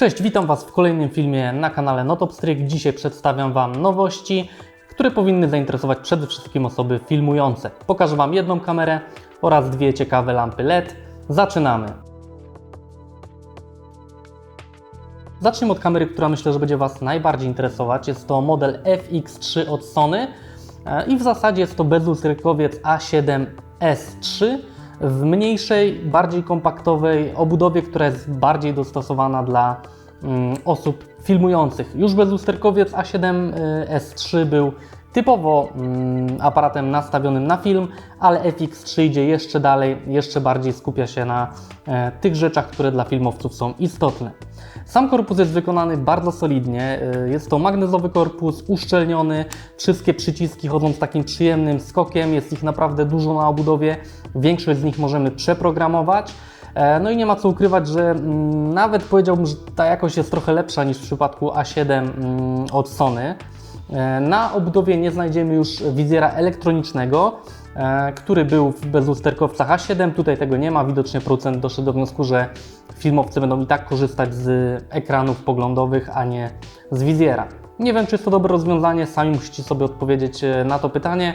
Cześć, witam Was w kolejnym filmie na kanale Notopstryk. Dzisiaj przedstawiam Wam nowości, które powinny zainteresować przede wszystkim osoby filmujące. Pokażę Wam jedną kamerę oraz dwie ciekawe lampy LED. Zaczynamy! Zacznijmy od kamery, która myślę, że będzie Was najbardziej interesować. Jest to model FX3 od Sony e, i w zasadzie jest to bezlusterkowiec A7S3 w mniejszej, bardziej kompaktowej obudowie, która jest bardziej dostosowana dla mm, osób filmujących. Już bezlusterkowiec A7S3 był typowo mm, aparatem nastawionym na film, ale FX3 idzie jeszcze dalej, jeszcze bardziej skupia się na e, tych rzeczach, które dla filmowców są istotne. Sam korpus jest wykonany bardzo solidnie. e, Jest to magnezowy korpus, uszczelniony. Wszystkie przyciski chodzą z takim przyjemnym skokiem. Jest ich naprawdę dużo na obudowie. Większość z nich możemy przeprogramować. E, No i nie ma co ukrywać, że mm, nawet powiedziałbym, że ta jakość jest trochę lepsza niż w przypadku A7 mm, od Sony. E, Na obudowie nie znajdziemy już wizjera elektronicznego, e, który był w bezlusterkowcach A7. Tutaj tego nie ma. Widocznie producent doszedł do wniosku, że filmowcy będą i tak korzystać z ekranów poglądowych, a nie z wizjera. Nie wiem, czy jest to dobre rozwiązanie, sami musicie sobie odpowiedzieć e, na to pytanie.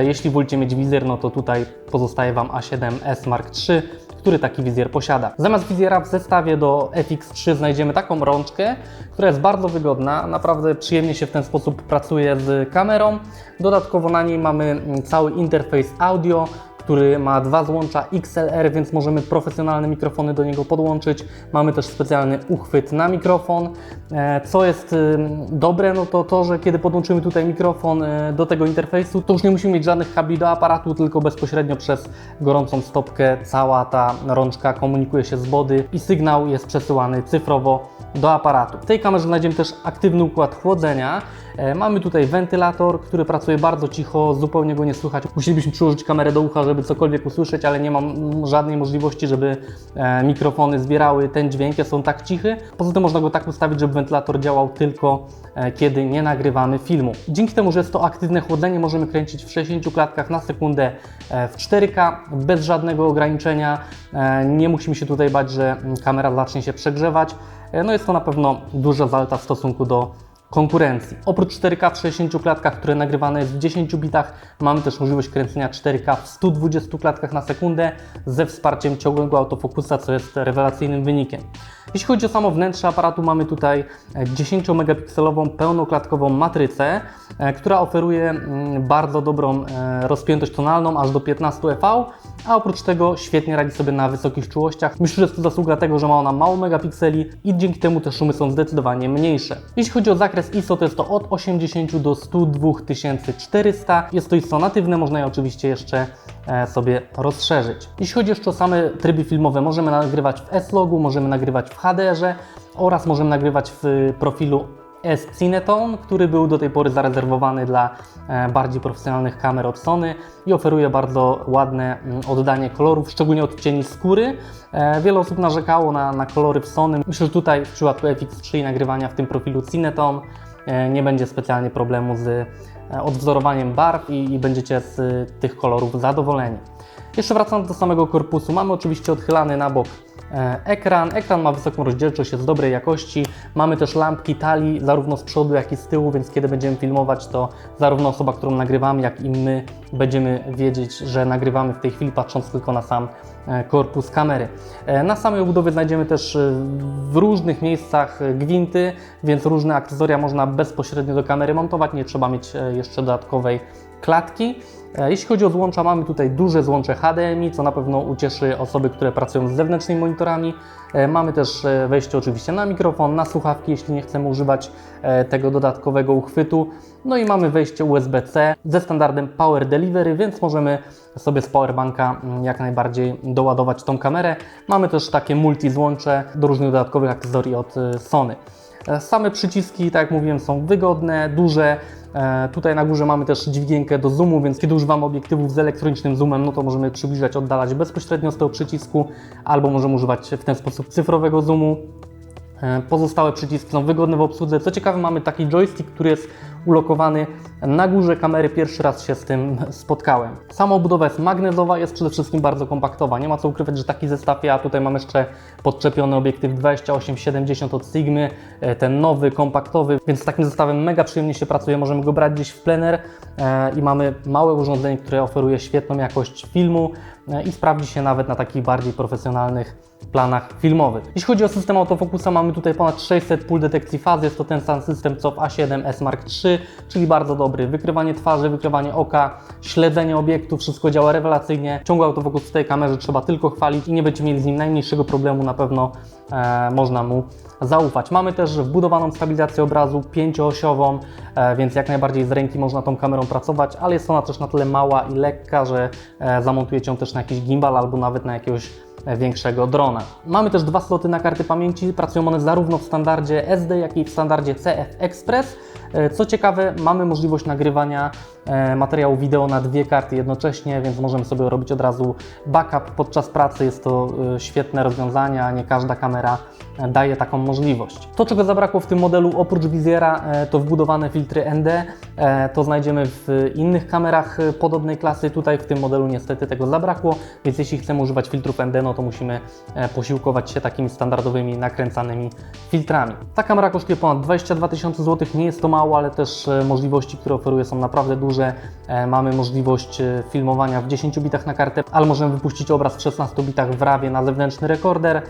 Jeśli wolicie mieć wizjer, no to tutaj pozostaje Wam A7S Mark III, który taki wizjer posiada. Zamiast wizjera w zestawie do FX3 znajdziemy taką rączkę, która jest bardzo wygodna, naprawdę przyjemnie się w ten sposób pracuje z kamerą. Dodatkowo na niej mamy mm, cały interfejs audio, który ma dwa złącza XLR, więc możemy profesjonalne mikrofony do niego podłączyć. Mamy też specjalny uchwyt na mikrofon. E, Co jest ym, dobre, no to to, że kiedy podłączymy tutaj mikrofon e, do tego interfejsu, to już nie musimy mieć żadnych kabli do aparatu, tylko bezpośrednio przez gorącą stopkę cała ta rączka komunikuje się z body i sygnał jest przesyłany cyfrowo do aparatu. W tej kamerze znajdziemy też aktywny układ chłodzenia. E, Mamy tutaj wentylator, który pracuje bardzo cicho, zupełnie go nie słychać. Musielibyśmy przyłożyć kamerę do ucha, żeby cokolwiek usłyszeć, ale nie mam żadnej możliwości, żeby e, mikrofony zbierały ten dźwięk, są tak cichy. Poza tym można go tak ustawić, żeby wentylator działał tylko e, kiedy nie nagrywamy filmu. Dzięki temu, że jest to aktywne chłodzenie, możemy kręcić w 60 klatkach na sekundę w 4K bez żadnego ograniczenia. Nie musimy się tutaj bać, że mm, kamera zacznie się przegrzewać. No jest to na pewno duża zaleta w stosunku do konkurencji. Oprócz 4K w 60 klatkach, które nagrywane jest w 10 bitach, mamy też możliwość kręcenia 4K w 120 klatkach na sekundę ze wsparciem ciągłego autofokusa, co jest rewelacyjnym wynikiem. Jeśli chodzi o samo wnętrze aparatu, mamy tutaj 10-megapikselową pełnoklatkową matrycę, e, która oferuje mm, bardzo dobrą e, rozpiętość tonalną, aż do 15 EV, a oprócz tego świetnie radzi sobie na wysokich czułościach. Myślę, że jest to zasługa tego, że ma ona mało megapikseli i dzięki temu te szumy są zdecydowanie mniejsze. Jeśli chodzi o zakres ISO, to jest to od 80 do 102 400. Jest to ISO natywne, można je oczywiście jeszcze e, sobie rozszerzyć. Jeśli chodzi jeszcze o same tryby filmowe, możemy nagrywać w S-Logu, możemy nagrywać w HDR-ze oraz możemy nagrywać w profilu S-Cinetone, który był do tej pory zarezerwowany dla e, bardziej profesjonalnych kamer od Sony i oferuje bardzo ładne mm, oddanie kolorów, szczególnie odcieni skóry. E, Wiele osób narzekało na, na kolory w Sony. Myślę, że tutaj w przypadku FX3 i nagrywania w tym profilu Cinetone e, nie będzie specjalnie problemu z odwzorowaniem barw i, i będziecie z tych kolorów zadowoleni. Jeszcze wracając do samego korpusu, mamy oczywiście odchylany na bok ekran. Ekran ma wysoką rozdzielczość, jest dobrej jakości. Mamy też lampki tali zarówno z przodu, jak i z tyłu, więc kiedy będziemy filmować, to zarówno osoba, którą nagrywamy, jak i my będziemy wiedzieć, że nagrywamy w tej chwili, patrząc tylko na sam e, korpus kamery. E, Na samej obudowie znajdziemy też e, w różnych miejscach e, gwinty, więc różne akcesoria można bezpośrednio do kamery montować, nie trzeba mieć e, jeszcze dodatkowej klatki. E, Jeśli chodzi o złącza, mamy tutaj duże złącze HDMI, co na pewno ucieszy osoby, które pracują z zewnętrznymi monitorami. E, Mamy też e, wejście oczywiście na mikrofon, na słuchawki, jeśli nie chcemy używać tego dodatkowego uchwytu. No i mamy wejście USB-C ze standardem Power Delivery, więc możemy sobie z powerbanka mm, jak najbardziej doładować tą kamerę. Mamy też takie multi złącze do różnych dodatkowych akcesorii od Sony. Same przyciski, tak jak mówiłem, są wygodne, duże. E, Tutaj na górze mamy też dźwigienkę do zoomu, więc kiedy używamy obiektywów z elektronicznym zoomem, no to możemy przybliżać, oddalać bezpośrednio z tego przycisku, albo możemy używać w ten sposób cyfrowego zoomu. E, Pozostałe przyciski są wygodne w obsłudze. Co ciekawe, mamy taki joystick, który jest ulokowany na górze kamery. Pierwszy raz się z tym spotkałem. Sama obudowa jest magnezowa, jest przede wszystkim bardzo kompaktowa. Nie ma co ukrywać, że taki zestaw ja tutaj mam jeszcze podczepiony obiektyw 28-70 od Sigmy, e, ten nowy, kompaktowy, więc z takim zestawem mega przyjemnie się pracuje. Możemy go brać gdzieś w plener e, i mamy małe urządzenie, które oferuje świetną jakość filmu e, i sprawdzi się nawet na takich bardziej profesjonalnych planach filmowych. Jeśli chodzi o system autofokusa, mamy tutaj ponad 600 pól detekcji fazy. Jest to ten sam system co w A7S Mark III, czyli bardzo dobry. Wykrywanie twarzy, wykrywanie oka, śledzenie obiektu, wszystko działa rewelacyjnie. Ciągły autofokus w tej kamerze trzeba tylko chwalić i nie będziecie mieli z nim najmniejszego problemu. Na pewno e, można mu zaufać. Mamy też wbudowaną stabilizację obrazu pięcioosiową, e, więc jak najbardziej z ręki można tą kamerą pracować, ale jest ona też na tyle mała i lekka, że e, zamontujecie ją też na jakiś gimbal albo nawet na jakiegoś e, większego drona. Mamy też dwa sloty na karty pamięci, pracują one zarówno w standardzie SD, jak i w standardzie CF Express. E, Co ciekawe, mamy możliwość nagrywania e, materiału wideo na dwie karty jednocześnie, więc możemy sobie robić od razu backup podczas pracy. Jest to e, świetne rozwiązanie, a nie każda kamera e, daje taką możliwość. To, czego zabrakło w tym modelu, oprócz wizjera, to wbudowane filtry ND. To znajdziemy w innych kamerach podobnej klasy. Tutaj w tym modelu niestety tego zabrakło, więc jeśli chcemy używać filtrów ND, no to musimy posiłkować się takimi standardowymi, nakręcanymi filtrami. Ta kamera kosztuje ponad 22 tysiące złotych. Nie jest to mało, ale też możliwości, które oferuje są naprawdę duże. E, Mamy możliwość e, filmowania w 10 bitach na kartę, ale możemy wypuścić obraz w 16 bitach w RAWie na zewnętrzny rekorder.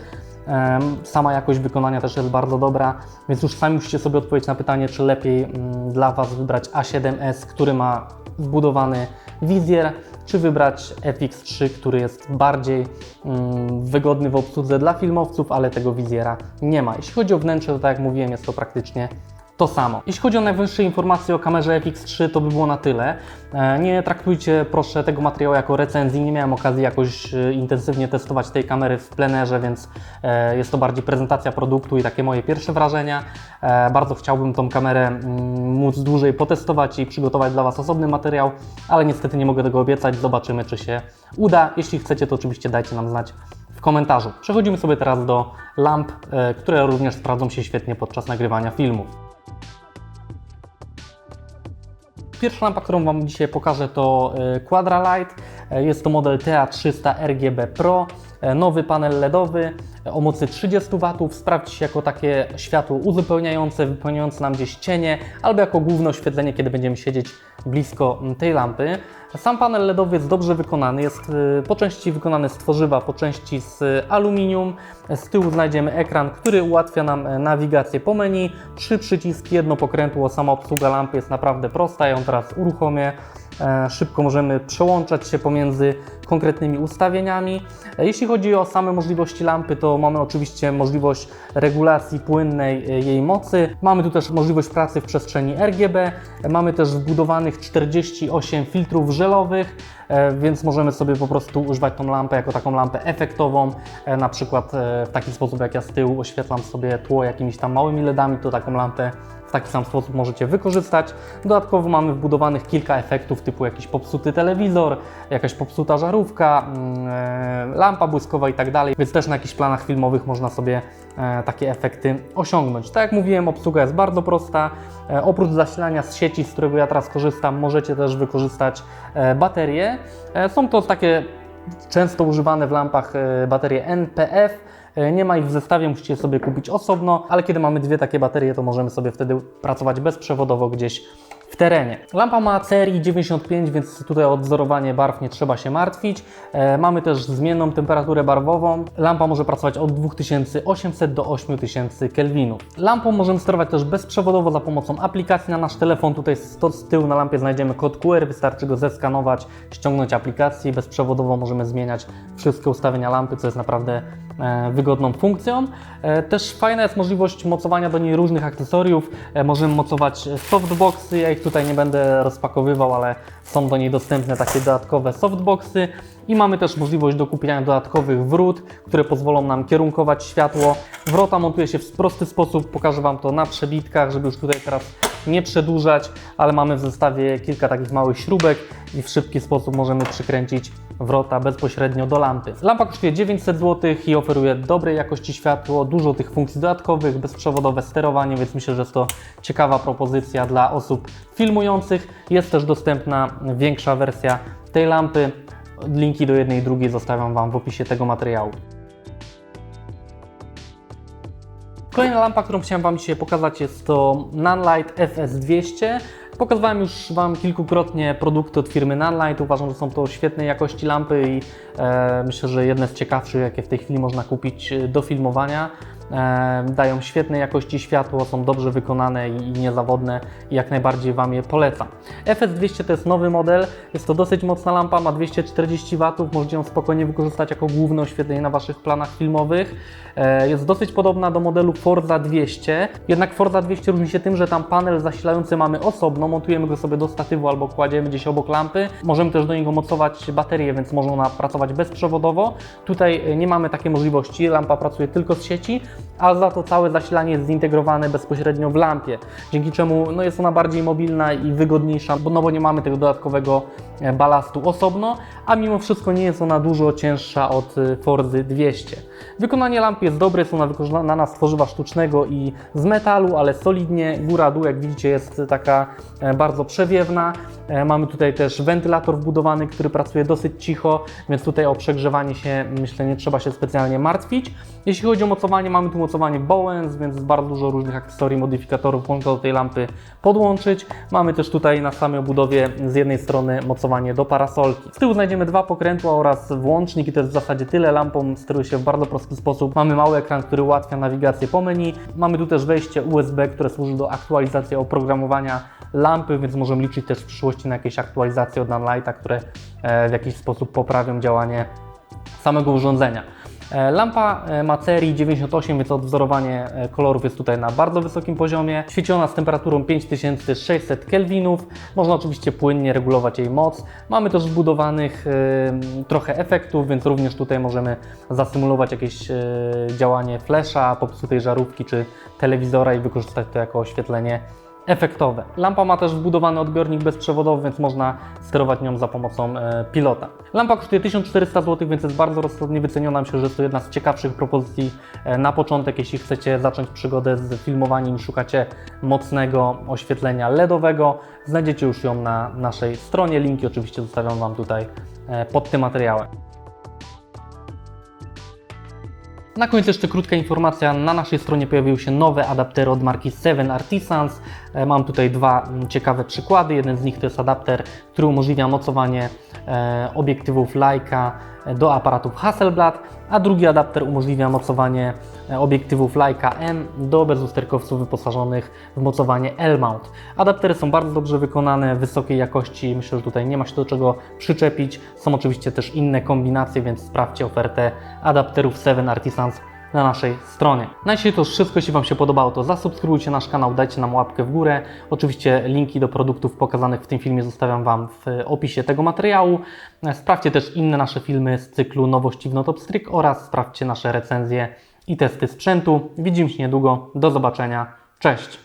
Sama jakość wykonania też jest bardzo dobra, więc już sami musicie sobie odpowiedzieć na pytanie, czy lepiej mm, dla Was wybrać A7S, który ma wbudowany wizjer, czy wybrać FX3, który jest bardziej mm, wygodny w obsłudze dla filmowców, ale tego wizjera nie ma. Jeśli chodzi o wnętrze, to tak jak mówiłem, jest to praktycznie to samo. Jeśli chodzi o najwyższe informacje o kamerze FX3, to by było na tyle. E, Nie traktujcie proszę tego materiału jako recenzji. Nie miałem okazji jakoś e, intensywnie testować tej kamery w plenerze, więc e, jest to bardziej prezentacja produktu i takie moje pierwsze wrażenia. Bardzo chciałbym tą kamerę mm, móc dłużej potestować i przygotować dla Was osobny materiał, ale niestety nie mogę tego obiecać. Zobaczymy, czy się uda. Jeśli chcecie, to oczywiście dajcie nam znać w komentarzu. Przechodzimy sobie teraz do lamp, które również sprawdzą się świetnie podczas nagrywania filmów. Pierwsza lampa, którą Wam dzisiaj pokażę to e, Quadralight. E, Jest to model TA300 RGB Pro. E, Nowy panel LEDowy o mocy 30 W. Sprawdzi się jako takie światło uzupełniające, wypełniające nam gdzieś cienie, albo jako główne oświetlenie, kiedy będziemy siedzieć blisko tej lampy. Sam panel LEDowy jest dobrze wykonany, jest e, po części wykonany z tworzywa, po części z aluminium. Z tyłu znajdziemy ekran, który ułatwia nam e, nawigację po menu. Trzy przyciski, jedno pokrętło, sama obsługa lampy jest naprawdę prosta. Ja ją teraz uruchomię. E, Szybko możemy przełączać się pomiędzy konkretnymi ustawieniami. E, Jeśli chodzi o same możliwości lampy, to mamy oczywiście możliwość regulacji płynnej e, jej mocy. Mamy tu też możliwość pracy w przestrzeni RGB. Mamy też wbudowanych 48 filtrów żelowych, więc możemy sobie po prostu używać tą lampę jako taką lampę efektową. Na przykład w taki sposób, jak ja z tyłu oświetlam sobie tło jakimiś tam małymi LEDami, to taką lampę taki sam sposób możecie wykorzystać. Dodatkowo mamy wbudowanych kilka efektów typu jakiś popsuty telewizor, jakaś popsuta żarówka, mm, e, lampa błyskowa i tak dalej, więc też na jakichś planach filmowych można sobie e, takie efekty osiągnąć. Tak jak mówiłem, obsługa jest bardzo prosta. E, Oprócz zasilania z sieci, z którego ja teraz korzystam, możecie też wykorzystać baterie. Są to takie często używane w lampach baterie NPF. E, Nie ma ich w zestawie, musicie sobie kupić osobno, ale kiedy mamy dwie takie baterie, to możemy sobie wtedy pracować bezprzewodowo gdzieś w terenie. Lampa ma CRI 95, więc tutaj odzorowanie barw nie trzeba się martwić. E, mamy też zmienną temperaturę barwową. Lampa może pracować od 2800 do 8000 kelwinów. Lampą możemy sterować też bezprzewodowo za pomocą aplikacji na nasz telefon. Tutaj z, tyłu na lampie znajdziemy kod QR, wystarczy go zeskanować, ściągnąć aplikację bezprzewodowo możemy zmieniać wszystkie ustawienia lampy, co jest naprawdę wygodną funkcją. E, Też fajna jest możliwość mocowania do niej różnych akcesoriów. E, Możemy mocować softboxy, ja ich tutaj nie będę rozpakowywał, ale są do niej dostępne takie dodatkowe softboxy. I mamy też możliwość do kupienia dodatkowych wrót, które pozwolą nam kierunkować światło. Wrota montuje się w prosty sposób, pokażę Wam to na przebitkach, żeby już tutaj teraz nie przedłużać, ale mamy w zestawie kilka takich małych śrubek i w szybki sposób możemy przykręcić wrota bezpośrednio do lampy. Lampa kosztuje 900 zł i oferuje dobrej jakości światło, dużo tych funkcji dodatkowych, bezprzewodowe sterowanie, więc myślę, że jest to ciekawa propozycja dla osób filmujących. Jest też dostępna większa wersja tej lampy. Linki do jednej i drugiej zostawiam Wam w opisie tego materiału. Kolejna lampa, którą chciałem Wam dzisiaj pokazać jest to Nanlite FS200. Pokazywałem już Wam kilkukrotnie produkty od firmy Nanlite. Uważam, że są to świetnej jakości lampy i e, myślę, że jedne z ciekawszych, jakie w tej chwili można kupić e, do filmowania. E, dają świetnej jakości światło, są dobrze wykonane i, niezawodne i jak najbardziej Wam je polecam. FS200 to jest nowy model, jest to dosyć mocna lampa, ma 240 W, możecie ją spokojnie wykorzystać jako główne oświetlenie na Waszych planach filmowych. E, jest dosyć podobna do modelu Forza 200, jednak Forza 200 różni się tym, że tam panel zasilający mamy osobno, montujemy go sobie do statywu albo kładziemy gdzieś obok lampy. Możemy też do niego mocować baterię, więc może ona pracować bezprzewodowo. Tutaj e, nie mamy takiej możliwości, lampa pracuje tylko z sieci, a za to całe zasilanie jest zintegrowane bezpośrednio w lampie, dzięki czemu no, jest ona bardziej mobilna i wygodniejsza, bo, no, bo nie mamy tego dodatkowego e, balastu osobno, a mimo wszystko nie jest ona dużo cięższa od e, Forzy 200. Wykonanie lampy jest dobre, jest ona wykonana z tworzywa sztucznego i z metalu, ale solidnie, góra-dół jak widzicie jest taka e, bardzo przewiewna. Mamy tutaj też wentylator wbudowany, który pracuje dosyć cicho, więc tutaj o przegrzewanie się myślę nie trzeba się specjalnie martwić. Jeśli chodzi o mocowanie, mamy tu mocowanie Bowens, więc bardzo dużo różnych akcesorii, modyfikatorów można do tej lampy podłączyć. Mamy też tutaj na samej obudowie z jednej strony mocowanie do parasolki. Z tyłu znajdziemy dwa pokrętła oraz włącznik i to jest w zasadzie tyle. Lampą steruje się w bardzo prosty sposób. Mamy mały ekran, który ułatwia nawigację po menu. Mamy tu też wejście USB, które służy do aktualizacji oprogramowania lampy, więc możemy liczyć też w przyszłości na jakieś aktualizacje od Nanlite'a, które e, w jakiś sposób poprawią działanie samego urządzenia. E, Lampa ma serii 98, więc odwzorowanie e, kolorów jest tutaj na bardzo wysokim poziomie. Świeci ona z temperaturą 5600 Kelvinów. Można oczywiście płynnie regulować jej moc. Mamy też wbudowanych trochę efektów, więc również tutaj możemy zasymulować jakieś działanie flasha, popsutej żarówki czy telewizora i wykorzystać to jako oświetlenie efektowe. Lampa ma też wbudowany odbiornik bezprzewodowy, więc można sterować nią za pomocą e, pilota. Lampa kosztuje 1400 zł, więc jest bardzo rozsądnie wyceniona. Myślę, że jest to jedna z ciekawszych propozycji e, na początek, jeśli chcecie zacząć przygodę z filmowaniem i szukacie mocnego oświetlenia LEDowego. Znajdziecie już ją na naszej stronie. Linki oczywiście zostawiam Wam tutaj e, pod tym materiałem. Na koniec jeszcze krótka informacja. Na naszej stronie pojawiły się nowe adaptery od marki Seven Artisans. E, Mam tutaj dwa mm, ciekawe przykłady. Jeden z nich to jest adapter, który umożliwia mocowanie e, obiektywów Leica do aparatów Hasselblad, a drugi adapter umożliwia mocowanie e, obiektywów Leica M do bezusterkowców wyposażonych w mocowanie L-mount. Adaptery są bardzo dobrze wykonane, wysokiej jakości. Myślę, że tutaj nie ma się do czego przyczepić. Są oczywiście też inne kombinacje, więc sprawdźcie ofertę adapterów Seven Artisans na naszej stronie. Na dzisiaj to już wszystko. Jeśli Wam się podobało, to zasubskrybujcie nasz kanał, dajcie nam łapkę w górę. Oczywiście linki do produktów pokazanych w tym filmie zostawiam Wam w opisie tego materiału. Sprawdźcie też inne nasze filmy z cyklu Nowości w Notopstryk oraz sprawdźcie nasze recenzje i testy sprzętu. Widzimy się niedługo. Do zobaczenia. Cześć!